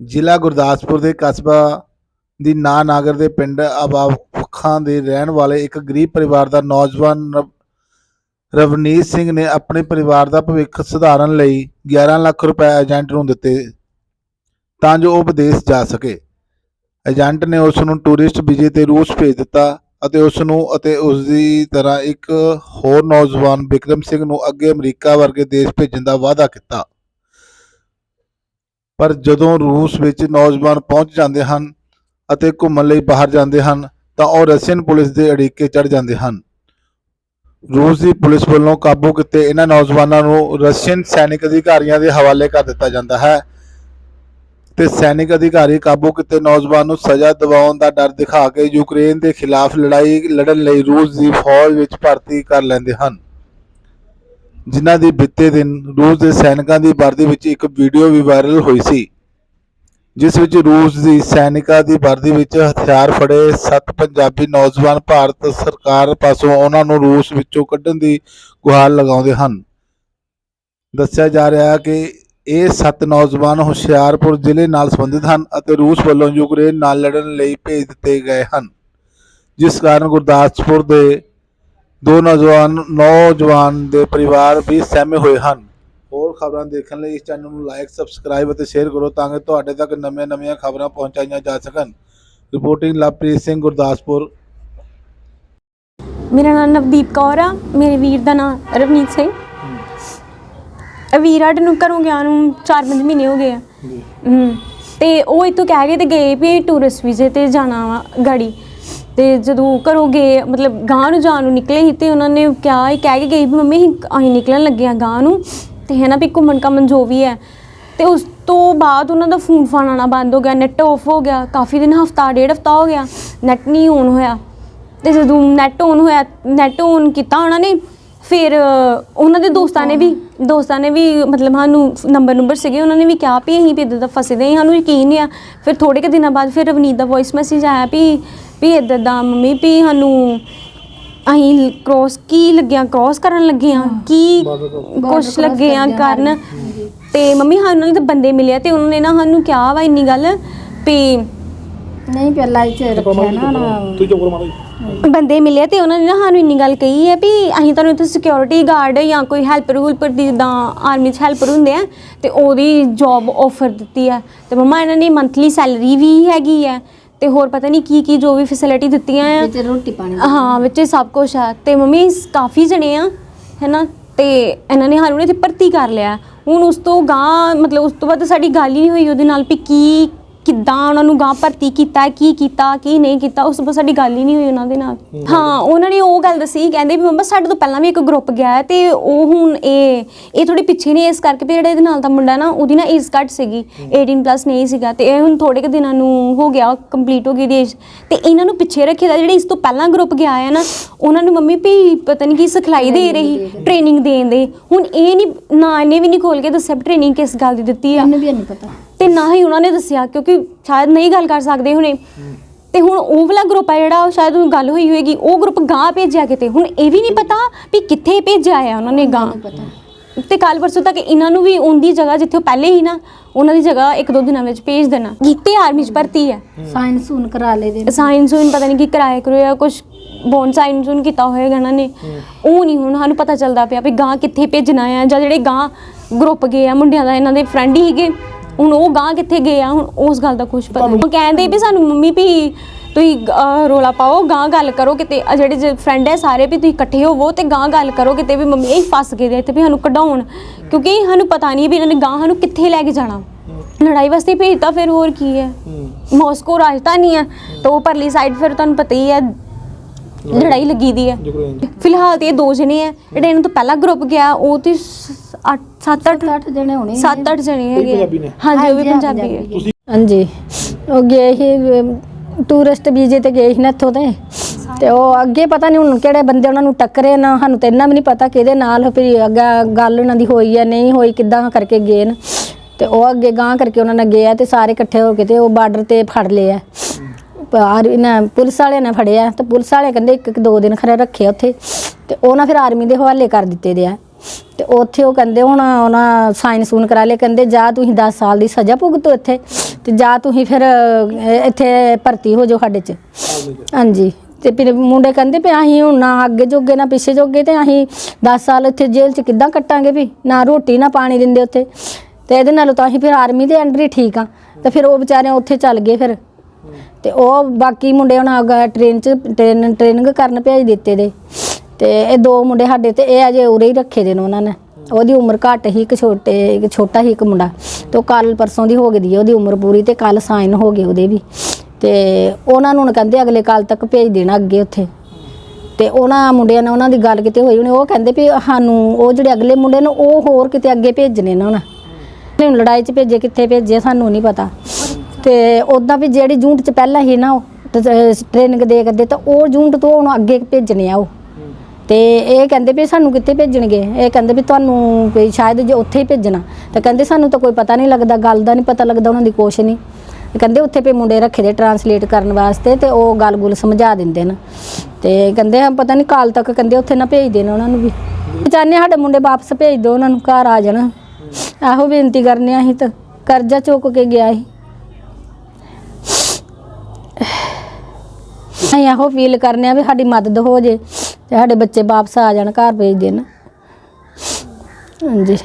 ਜ਼ਿਲ੍ਹਾ ਗੁਰਦਾਸਪੁਰ ਦੇ ਕਸਬਾ ਦੀ ਨਾਂ ਨਾਗਰ ਦੇ ਪਿੰਡ ਅਬਾਖਾਂ ਦੇ ਰਹਿਣ ਵਾਲੇ ਇੱਕ ਗਰੀਬ ਪਰਿਵਾਰ ਦਾ ਨੌਜਵਾਨ ਰਵ- ਰਵਨੀਤ ਸਿੰਘ ਨੇ ਆਪਣੇ ਪਰਿਵਾਰ ਦਾ ਭਵਿੱਖ ਸੁਧਾਰਨ ਲਈ 11 ਲੱਖ ਰੁਪਏ ਏਜੰਟ ਨੂੰ ਦਿੱਤੇ ਤਾਂ ਜੋ ਉਹ ਵਿਦੇਸ਼ ਜਾ ਸਕੇ। ਏਜੰਟ ਨੇ ਉਸ ਨੂੰ ਟੂਰਿਸਟ ਵੀਜ਼ੇ ਤੇ ਰੂਸ ਭੇਜ ਦਿੱਤਾ ਅਤੇ ਉਸ ਨੂੰ ਅਤੇ ਉਸ ਦੀ ਤਰ੍ਹਾਂ ਇੱਕ ਹੋਰ ਨੌਜਵਾਨ ਵਿਕਰਮ ਸਿੰਘ ਨੂੰ ਅੱਗੇ ਅਮਰੀਕਾ ਵਰਗੇ ਦੇਸ਼ ਭੇਜਣ ਦਾ ਵਾਅਦਾ ਕੀਤਾ। ਪਰ ਜਦੋਂ ਰੂਸ ਵਿੱਚ ਨੌਜਵਾਨ ਪਹੁੰਚ ਜਾਂਦੇ ਹਨ ਅਤੇ ਘੁੰਮਣ ਲਈ ਬਾਹਰ ਜਾਂਦੇ ਹਨ, ਤਾਂ ਉਹ ਰਸ਼ੀਅਨ ਪੁਲਿਸ ਦੇ ਅੜਿੱਕੇ ਚੜ ਜਾਂਦੇ ਹਨ। ਰੂਸ ਦੀ ਪੁਲਿਸ ਵੱਲੋਂ ਕਾਬੂ ਕੀਤੇ ਇਹਨਾਂ ਨੌਜਵਾਨਾਂ ਨੂੰ ਰਸ਼ੀਅਨ ਸੈਨਿਕ ਅਧਿਕਾਰੀਆਂ ਦੇ ਹਵਾਲੇ ਕਰ ਦਿੱਤਾ ਜਾਂਦਾ ਹੈ ਤੇ ਸੈਨਿਕ ਅਧਿਕਾਰੀ ਕਾਬੂ ਕੀਤੇ ਨੌਜਵਾਨ ਨੂੰ ਸਜ਼ਾ ਦਿਵਾਉਣ ਦਾ ਡਰ ਦਿਖਾ ਕੇ ਯੂਕਰੇਨ ਦੇ ਖਿਲਾਫ ਲੜਾਈ ਲੜਨ ਲਈ ਰੂਸ ਦੀ ਫੌਜ ਵਿੱਚ ਭਰਤੀ ਕਰ ਲੈਂਦੇ ਹਨ। ਜਿਨ੍ਹਾਂ ਦੀ ਬੀਤੇ ਦਿਨ ਰੂਸ ਦੇ ਸੈਨਿਕਾਂ ਦੀ ਵਰਦੀ ਵਿੱਚ ਇੱਕ ਵੀਡੀਓ ਵੀ ਵਾਇਰਲ ਹੋਈ ਸੀ, ਜਿਸ ਵਿੱਚ ਰੂਸ ਦੀ ਸੈਨਿਕਾਂ ਦੀ ਵਰਦੀ ਵਿੱਚ ਹਥਿਆਰ ਫੜੇ ਸੱਤ ਪੰਜਾਬੀ ਨੌਜਵਾਨ ਭਾਰਤ ਸਰਕਾਰ ਪਾਸੋਂ ਉਹਨਾਂ ਨੂੰ ਰੂਸ ਵਿੱਚੋਂ ਕੱਢਣ ਦੀ ਗੁਹਾਰ ਲਗਾਉਂਦੇ ਹਨ। ਦੱਸਿਆ ਜਾ ਰਿਹਾ ਹੈ ਕਿ ਇਹ ਸੱਤ ਨੌਜਵਾਨ ਹੁਸ਼ਿਆਰਪੁਰ ਜ਼ਿਲ੍ਹੇ ਨਾਲ ਸੰਬੰਧਿਤ ਹਨ ਅਤੇ ਰੂਸ ਵੱਲੋਂ ਯੂਕਰੇਨ ਨਾਲ ਲੜਨ ਲਈ ਭੇਜ ਦਿੱਤੇ ਗਏ ਹਨ, ਜਿਸ ਕਾਰਨ ਗੁਰਦਾਸਪੁਰ ਦੇ ਦੋ ਨੌਜਵਾਨ ਨੌਜਵਾਨ ਦੇ ਪਰਿਵਾਰ ਵੀ ਸਹਿਮੇ ਹੋਏ ਹਨ। ਹੋਰ ਖਬਰਾਂ ਦੇਖਣ ਲਈ ਇਸ ਚੈਨਲ ਨੂੰ ਲਾਈਕ ਸਬਸਕ੍ਰਾਈਬ ਅਤੇ ਸ਼ੇਅਰ ਕਰੋ ਤਾਂ ਕਿ ਤੁਹਾਡੇ ਤੱਕ ਨਵੀਆਂ-ਨਵੀਆਂ ਖਬਰਾਂ ਪਹੁੰਚਾਈਆਂ ਜਾ ਸਕਣ। ਰਿਪੋਰਟਿੰਗ ਲਵਪ੍ਰੀਤ ਸਿੰਘ ਗੁਰਦਾਸਪੁਰ। ਮੇਰਾ ਨਾਮ ਨਵਦੀਪ ਕੌਰ ਆ। ਮੇਰੇ ਵੀਰ ਦਾ ਨਾਮ ਰਵਨੀਤ ਸਿੰਘ। ਵੀਰ ਸਾਡੇ ਨੂੰ ਘਰੋਂ ਗਿਆ ਨੂੰ 4-5 ਮਹੀਨੇ ਹੋ ਗਏ ਆ। ਹੂੰ। ਤੇ ਉਹ ਇੱਥੋਂ ਕਹਿ ਕੇ ਤੇ ਗਏ ਵੀ ਟੂਰਿਸਟ ਵੀਜ਼ੇ ਤੇ ਜਾਣਾ ਵਾ ਗਾੜੀ। ਤੇ ਜਦੋਂ ਘਰੋਂ ਗਏ, ਮਤਲਬ ਗਾਂ ਨੂੰ ਜਾਣ ਨੂੰ ਨਿਕਲੇ ਸੀ ਤੇ ਉਹਨਾਂ ਨੇ ਕਿਹਾ, ਇਹ ਕਹਿ ਕੇ ਗਈ ਵੀ ਮੰਮੀ ਅਸੀਂ ਅਸੀਂ ਨਿਕਲਣ ਲੱਗੇ ਆ ਗਾਂ ਨੂੰ। ਤੇ ਹੈ ਨਾ ਵੀ ਘੁੰਮਣ ਘਾਮਣ ਜੋ ਵੀ ਹੈ। ਤੇ ਉਸ ਤੋਂ ਬਾਅਦ ਉਹਨਾਂ ਦਾ ਫੋਨ ਫਾਨ ਆਉਣਾ ਬੰਦ ਹੋ ਗਿਆ ਨੈਟ ਆਫ ਹੋ ਗਿਆ। ਕਾਫੀ ਦਿਨ, ਹਫਤਾ, ਡੇਢ ਹਫਤਾ ਹੋ ਗਿਆ ਨੈਟ ਨਹੀਂ ਔਨ ਹੋਇਆ। ਤੇ ਜਦੋਂ ਨੈਟ ਔਨ ਹੋਇਆ ਨੈਟ ਔਨ ਕੀਤਾ ਉਹਨਾਂ ਨੇ, ਫਿਰ ਉਹਨਾਂ ਦੇ ਦੋਸਤਾਂ ਨੇ ਵੀ ਦੋਸਤਾਂ ਨੇ ਵੀ ਮਤਲਬ ਸਾਨੂੰ ਨੰਬਰ ਨੰਬਰ ਸੀਗੇ ਉਹਨਾਂ ਨੇ ਵੀ ਕਿਹਾ ਵੀ ਅਸੀਂ ਵੀ ਇੱਦਾਂ ਦਾ ਫਸੇ ਦੇ ਹਾਂ, ਸਾਨੂੰ ਯਕੀਨ ਨਹੀਂ ਆ। ਫਿਰ ਥੋੜੇ ਕੁ ਦਿਨਾਂ ਬਾਅਦ ਫਿਰ ਰਵਨੀਤ ਦਾ ਵੌਇਸ ਮੈਸੇਜ ਆਇਆ ਵੀ ਵੀ ਇੱਦਾਂ ਦਾ ਮੰਮੀ ਵੀ ਸਾਨੂੰ ਅਸੀਂ ਕ੍ਰੋਸ ਕੀ ਲੱਗਿਆ ਕ੍ਰੋਸ ਕਰਨ ਲੱਗੇ ਆ ਕੀ ਕੁਛ ਲੱਗੇ ਆ ਕਰਨ। ਤੇ ਮੰਮੀ ਸਾਨੂੰ ਤਾਂ ਬੰਦੇ ਮਿਲਿਆ ਤੇ ਉਹਨਾਂ ਨੇ ਨਾ ਸਾਨੂੰ ਕਿਹਾ ਵਾ ਇੰਨੀ ਗੱਲ ਵੀ ਨਹੀਂ ਪਹਿਲਾਂ ਇੱਥੇ ਰੱਖਿਆ ਨਾ ਨਾ। ਬੰਦੇ ਮਿਲੇ ਤੇ ਉਹਨਾਂ ਨੇ ਨਾ ਸਾਨੂੰ ਇੰਨੀ ਗੱਲ ਕਹੀ ਹੈ ਵੀ ਅਸੀਂ ਤੁਹਾਨੂੰ ਇੱਥੇ ਸਿਕਿਉਰਿਟੀ ਗਾਰਡ ਜਾਂ ਕੋਈ ਹੈਲਪਰ ਹੁਲਪਰ ਦੀ ਜਿੱਦਾਂ ਆਰਮੀ 'ਚ ਹੈਲਪਰ ਹੁੰਦੇ ਆ ਤੇ ਉਹਦੀ ਜੌਬ ਆਫਰ ਦਿੱਤੀ ਹੈ। ਤੇ ਮਮਾ ਇਹਨਾਂ ਨੇ ਮੰਥਲੀ ਸੈਲਰੀ ਵੀ ਹੈਗੀ ਹੈ ਤੇ ਹੋਰ ਪਤਾ ਨਹੀਂ ਕੀ ਕੀ ਜੋ ਵੀ ਫੈਸਿਲਿਟੀ ਦਿੱਤੀਆਂ ਆ। ਇੱਥੇ ਰੋਟੀ ਪਾਣੀ ਹਾਂ ਵਿੱਚ ਸਭ ਕੁਝ ਆ। ਤੇ ਮੰਮੀ ਸ- ਕਾਫੀ ਜਣੇ ਆ ਹੈਨਾ? ਤੇ ਇਹਨਾਂ ਨੇ ਸਾਨੂੰ ਇੱਥੇ ਭਰਤੀ ਕਰ ਲਿਆ। ਹੁਣ ਉਸ ਤੋਂ ਗਾਂ ਮਤਲਬ ਉਸ ਤੋਂ ਬਾਅਦ ਸਾਡੀ ਗੱਲ ਹੀ ਨਹੀਂ ਹੋਈ ਉਹਦੇ ਨਾਲ ਵੀ ਕੀ ਕਿੱਦਾਂ ਉਹਨਾਂ ਨੂੰ ਗਾਂ ਭਰਤੀ ਕੀਤਾ ਕੀ ਕੀਤਾ ਕੀ ਨਹੀਂ ਕੀਤਾ ਉਸ ਤੋਂ ਬਾਅਦ ਸਾਡੀ ਗੱਲ ਹੀ ਨਹੀਂ ਹੋਈ ਉਹਨਾਂ ਦੇ ਨਾਲ। ਹਾਂ। ਉਹਨਾਂ ਨੇ ਉਹ ਗੱਲ ਦੱਸੀ ਕਹਿੰਦੇ ਵੀ ਮੰਮਾ ਸਾਡੇ ਤੋਂ ਪਹਿਲਾਂ ਵੀ ਇੱਕ ਗਰੁੱਪ ਗਿਆ ਹੈ ਤੇ ਉਹ ਹੁਣ ਇਹ ਇਹ ਥੋੜੀ ਪਿੱਛੇ ਨੇ ਇਸ ਕਰਕੇ ਵੀ ਜਿਹੜਾ ਇਹਦੇ ਨਾਲ ਦਾ ਮੁੰਡਾ ਨਾ ਉਹਦੀ ਨਾ ਏਜ ਘੱਟ ਸੀਗੀ 18 ਪਲੱਸ ਨਹੀਂ ਸੀਗਾ ਤੇ ਇਹ ਹੁਣ ਥੋੜੇ ਕੁ ਦਿਨਾਂ ਨੂੰ ਹੋ ਗਿਆ ਕੰਪਲੀਟ ਹੋ ਗਈ ਦੀ ਏਜ ਤੇ ਇਹਨਾਂ ਨੂੰ ਪਿੱਛੇ ਰੱਖੇ ਦਾ ਜਿਹੜੇ ਇਸ ਤੋਂ ਪਹਿਲਾਂ ਗਰੁੱਪ ਗਿਆ ਹੈ ਨਾ ਉਹਨਾਂ ਨੂੰ ਮੰਮੀ ਵੀ ਪਤਾ ਨਹੀਂ ਕੀ ਸਿਖਲਾਈ ਦੇ ਰਹੀ ਟ੍ਰੇਨਿੰਗ ਦੇਣ ਦੇ। ਹੁਣ ਇਹ ਨਹੀਂ ਨਾ ਇਹਨੇ ਵੀ ਨਹੀਂ ਖੋਲ ਕੇ ਦੱਸਿਆ ਟ੍ਰੇਨਿੰਗ ਕਿਸ ਗੱਲ ਦੀ ਦਿੱਤੀ ਆ। ਇਹਨੂੰ ਵੀ ਨਹੀਂ ਪਤਾ। ਤੇ ਨਾ ਹੀ ਉਹਨਾਂ ਨੇ ਦੱਸਿਆ ਕਿਉਂਕਿ ਸ਼ਾਇਦ ਨਹੀਂ ਗੱਲ ਕਰ ਸਕਦੇ ਹੁਣੇ। ਤੇ ਹੁਣ ਉਹ ਵਾਲਾ ਗਰੁੱਪ ਹੈ ਜਿਹੜਾ ਉਹ ਸ਼ਾਇਦ ਉਹ ਗੱਲ ਹੋਈ ਹੋਏਗੀ ਉਹ ਗਰੁੱਪ ਗਾਂ ਭੇਜਿਆ ਕਿਤੇ? ਹੁਣ ਇਹ ਵੀ ਨਹੀਂ ਪਤਾ ਵੀ ਕਿੱਥੇ ਭੇਜਿਆ ਆ ਉਹਨਾਂ ਨੇ ਗਾਂ ਤੇ ਕੱਲ ਪਰਸੋਂ ਤੱਕ ਇਹਨਾਂ ਨੂੰ ਵੀ ਉਹਦੀ ਜਗ੍ਹਾ ਜਿੱਥੇ ਉਹ ਪਹਿਲੇ ਹੀ ਨਾ ਉਹਨਾਂ ਦੀ ਜਗ੍ਹਾ ਇੱਕ ਦੋ ਦਿਨਾਂ ਵਿੱਚ ਭੇਜ ਦੇਣਾ। ਕੀਤੇ ਆਰਮੀ ਚ ਭਰਤੀ ਹੈ। ਸਾਇੰਸ ਹੁਣ ਕਰਾ ਲੇ ਦੇ ਸਾਇੰਸ ਨੂੰ ਪਤਾ ਨਹੀਂ ਕੀ ਕਰਾਇਆ ਕਰੋਇਆ ਕੁਝ ਬੋਨ ਸਾਇੰਸ ਨੂੰ ਕੀਤਾ ਹੋਏਗਾ ਇਹਨਾਂ ਨੇ। ਉਹ ਨਹੀਂ ਹੁਣ ਸਾਨੂੰ ਪਤਾ ਚੱਲਦਾ ਪਿਆ ਵੀ ਗਾਂ ਕਿੱਥੇ ਭੇਜਣਾ ਆ ਜਾਂ ਜਿਹੜੇ ਗਾਂ ਗਰੁੱਪ ਗਏ ਆ ਮੁੰਡਿਆਂ ਦਾ ਇਹਨਾਂ ਦੇ ਫਰੈਂਡ ਹੀ ਹੁਣ ਉਹ ਗਾਂ ਕਿੱਥੇ ਗਏ ਆ? ਹੁਣ ਉਸ ਗੱਲ ਦਾ ਕੁਝ ਪਤਾ ਨਹੀਂ। ਉਹ ਕਹਿੰਦੇ ਵੀ ਸਾਨੂੰ ਮੰਮੀ ਵੀ ਤੁਸੀਂ ਅਹ, ਰੌਲਾ ਪਾਓ ਗਾਂ ਗੱਲ ਕਰੋ ਕਿਤੇ। ਜਿਹੜੇ ਫਰੈਂਡ ਹੈ ਸਾਰੇ ਵੀ ਤੁਸੀਂ ਇਕੱਠੇ ਹੋਵੋ ਤੇ ਗਾਂ ਗੱਲ ਕਰੋ ਕਿਤੇ ਵੀ। ਮੰਮੀ ਇਹ ਫਸ ਗਏ ਦੇ ਇੱਥੇ ਵੀ ਸਾਨੂੰ ਕਢਾਉਣ। ਕਿਉਂਕਿ ਸਾਨੂੰ ਪਤਾ ਨਹੀਂ ਵੀ ਇਹਨਾਂ ਨੇ ਗਾਂ ਸਾਨੂੰ ਕਿੱਥੇ ਲੈ ਕੇ ਜਾਣਾ। ਲੜਾਈ ਵਾਸਤੇ ਭੇਜਤਾ ਫਿਰ ਹੋਰ ਕੀ ਹੈ? ਮਾਸਕੋ ਰਾਜਧਾਨੀ ਹੈ। ਤਾਂ ਉਹ ਪਰਲੀ ਸਾਈਡ ਫਿਰ ਤੁਹਾਨੂੰ ਪਤਾ ਹੀ ਹੈ ਲੜਾਈ ਲੱਗੀ ਦੀ ਹੈ। ਫਿਲਹਾਲ ਤੇ ਇਹ ਦੋ ਜਣੇ ਆ ਜਿਹੜੇ ਇਹਨਾਂ ਤੋਂ ਪਹਿਲਾਂ ਗਰੁੱਪ ਗਿਆ ਉਹ ਤੇ 8 7 8 ਅੱਠ ਜਣੇ ਹੋਣੇ 7 8 ਜਣੇ ਹੈਗੇ ਆ। ਹਾਂਜੀ ਉਹ ਵੀ ਪੰਜਾਬੀ ਹੈ। ਹਾਂਜੀ। ਉਹ ਗਏ ਸੀ ਟੂਰਿਸਟ ਵੀਜ਼ੇ ਤੇ ਗਏ ਸੀ ਨਾ ਇੱਥੋਂ ਤੇ। ਤੇ ਉਹ ਅੱਗੇ ਪਤਾ ਨਹੀਂ ਹੁਣ ਕਿਹੜੇ ਬੰਦੇ ਉਹਨਾਂ ਨੂੰ ਟੱਕਰੇ ਨਾ ਸਾਨੂੰ ਤੇ ਇੰਨਾ ਵੀ ਨਹੀਂ ਪਤਾ ਕਿਹਦੇ ਨਾਲ ਫਿਰ ਅੱਗੇ ਗੱਲ ਉਹਨਾਂ ਦੀ ਹੋਈ ਹੈ ਨਹੀਂ ਹੋਈ ਕਿੱਦਾਂ ਕਰਕੇ ਗਏ ਨੇ। ਤੇ ਉਹ ਅੱਗੇ ਗਾਂ ਕਰਕੇ ਉਹਨਾਂ ਨਾਲ ਗਏ ਆ ਤੇ ਸਾਰੇ ਇਕੱਠੇ ਹੋ ਕੇ ਤੇ ਉਹ ਬਾਰਡਰ ਤੇ ਫੜ ਲਏ ਆ। ਆਰ ਇਹਨਾਂ ਪੁਲਿਸ ਵਾਲਿਆਂ ਨੇ ਫੜਿਆ ਤੇ ਪੁਲਿਸ ਵਾਲੇ ਕਹਿੰਦੇ ਇੱਕ ਇੱਕ ਦੋ ਦਿਨ ਖਰੇ ਰੱਖੇ ਉੱਥੇ। ਤੇ ਉਹ ਨਾ ਫਿਰ ਆਰਮੀ ਦੇ ਹਵਾਲੇ ਕਰ ਦਿੱਤੇ ਦੇ ਆ। ਤੇ ਉੱਥੇ ਉਹ ਕਹਿੰਦੇ ਹੁਣ ਉਹਨਾਂ ਸਾਈਨ ਸੂਨ ਕਰਾ ਲਏ, ਕਹਿੰਦੇ ਜਾ ਤੁਸੀਂ 10 ਸਾਲ ਦੀ ਸਜ਼ਾ ਭੁਗਤੋ ਇੱਥੇ ਤੇ ਜਾਂ ਤੁਸੀਂ ਫਿਰ ਇੱਥੇ ਭਰਤੀ ਹੋ ਜਾਓ ਸਾਡੇ 'ਚ। ਹਾਂਜੀ। ਤੇ ਫਿਰ ਮੁੰਡੇ ਕਹਿੰਦੇ ਵੀ ਅਸੀਂ ਹੁਣ ਨਾ ਅੱਗੇ ਜੋਗੇ, ਨਾ ਪਿੱਛੇ ਜੋਗੇ ਤੇ ਅਸੀਂ 10 ਸਾਲ ਇੱਥੇ ਜੇਲ੍ਹ 'ਚ ਕਿੱਦਾਂ ਕੱਟਾਂਗੇ ਵੀ? ਨਾ ਰੋਟੀ, ਨਾ ਪਾਣੀ ਦਿੰਦੇ ਉੱਥੇ। ਤੇ ਇਹਦੇ ਨਾਲੋਂ ਤਾਂ ਅਸੀਂ ਫਿਰ ਆਰਮੀ ਦੇ ਅੰਡਰ ਹੀ ਠੀਕ ਆ। ਤੇ ਫਿਰ ਉਹ ਵਿਚਾਰੇ ਉੱਥੇ ਚੱਲ ਗਏ ਫਿਰ। ਤੇ ਉਹ ਬਾਕੀ ਮੁੰਡੇ ਹੁਣ ਅਗਾ ਟ੍ਰੇਨ 'ਚ ਟ੍ਰੇਨ ਟ੍ਰੇਨਿੰਗ ਕਰਨ ਭੇਜ ਦਿੱਤੇ ਦੇ। ਤੇ ਇਹ ਦੋ ਮੁੰਡੇ ਸਾਡੇ ਤੇ, ਇਹ ਅਜੇ ਉਰੇ ਹੀ ਰੱਖੇ ਦੇ ਨੇ ਉਹਨਾਂ ਨੇ। ਉਹਦੀ ਉਮਰ ਘੱਟ ਹੀ, ਇੱਕ ਛੋਟੇ, ਇੱਕ ਛੋਟਾ ਹੀ ਇੱਕ ਮੁੰਡਾ। ਤੇ ਉਹ ਕੱਲ ਪਰਸੋਂ ਦੀ ਹੋ ਗਈ ਦੀ ਹੈ ਉਹਦੀ ਉਮਰ ਪੂਰੀ ਤੇ ਕੱਲ ਸਾਈਨ ਹੋ ਗਏ ਉਹਦੇ ਵੀ। ਤੇ ਉਹਨਾਂ ਨੂੰ ਹੁਣ ਕਹਿੰਦੇ ਅਗਲੇ ਕੱਲ ਤੱਕ ਭੇਜ ਦੇਣਾ ਅੱਗੇ ਉੱਥੇ। ਤੇ ਉਹਨਾਂ ਮੁੰਡਿਆਂ ਨਾਲ ਉਹਨਾਂ ਦੀ ਗੱਲ ਕਿਤੇ ਹੋਈ ਉਹਨੇ ਉਹ ਕਹਿੰਦੇ ਵੀ ਸਾਨੂੰ, ਉਹ ਜਿਹੜੇ ਅਗਲੇ ਮੁੰਡੇ ਨੇ, ਉਹ ਹੋਰ ਕਿਤੇ ਅੱਗੇ ਭੇਜਣੇ ਨੇ ਉਹਨਾਂ। ਨੇ ਲੜਾਈ 'ਚ ਭੇਜੇ, ਕਿੱਥੇ ਭੇਜੇ, ਸਾਨੂੰ ਨਹੀਂ ਪਤਾ। ਤੇ ਉਦਾਂ ਵੀ ਜਿਹੜੀ ਜੂਨਟ 'ਚ ਪਹਿਲਾਂ ਹੀ ਨਾ ਉਹ ਟ੍ਰੇਨਿੰਗ ਦੇ ਕਰਦੇ ਤਾਂ ਉਹ ਜੂਨਟ ਤੋਂ ਉਹਨੂੰ ਅੱਗੇ ਭੇਜਣੇ ਆ ਉਹ। ਤੇ ਇਹ ਕਹਿੰਦੇ ਵੀ ਸਾਨੂੰ ਕਿੱਥੇ ਭੇਜਣਗੇ? ਇਹ ਕਹਿੰਦੇ ਵੀ ਤੁਹਾਨੂੰ ਵੀ ਸ਼ਾਇਦ ਜੇ ਉੱਥੇ ਹੀ ਭੇਜਣਾ। ਤਾਂ ਕਹਿੰਦੇ ਸਾਨੂੰ ਤਾਂ ਕੋਈ ਪਤਾ ਨਹੀਂ ਲੱਗਦਾ, ਗੱਲ ਦਾ ਨਹੀਂ ਪਤਾ ਲੱਗਦਾ, ਉਹਨਾਂ ਦੀ ਕੁਛ ਨਹੀਂ। ਕਹਿੰਦੇ ਉੱਥੇ ਪੇ ਮੁੰਡੇ ਰੱਖੇ ਦੇ ਟਰਾਂਸਲੇਟ ਕਰਨ ਵਾਸਤੇ ਤੇ ਉਹ ਗੱਲ-ਗੁਲ ਸਮਝਾ ਦਿੰਦੇ ਨੇ। ਤੇ ਕਹਿੰਦੇ ਆ, ਪਤਾ ਨਹੀਂ ਕਾਲ ਤੱਕ ਕਹਿੰਦੇ ਉੱਥੇ ਨਾ ਭੇਜ ਦੇਣ ਉਹਨਾਂ ਨੂੰ ਵੀ। ਚਾਹੁੰਦੇ ਸਾਡੇ ਮੁੰਡੇ ਵਾਪਸ ਭੇਜ ਦਿਓ ਉਹਨਾਂ ਨੂੰ, ਘਰ ਆ ਜਾਣ। ਇਹੋ ਬੇਨਤੀ ਕਰਨੇ ਆ ਅਸੀਂ ਤਾਂ। ਕਰਜ਼ਾ ਚੁੱਕ ਕੇ ਗਿਆ ਸੀ। ਅਸੀਂ ਇਹੋ ਫੀਲ ਕਰਨੇ ਆ ਵੀ ਸਾਡੀ ਮਦਦ ਹੋ ਜੇ, ਤੇ ਸਾਡੇ ਬੱਚੇ ਵਾਪਸ ਆ ਜਾਣ, ਘਰ ਭੇਜ ਦੇਣ। ਹਾਂਜੀ।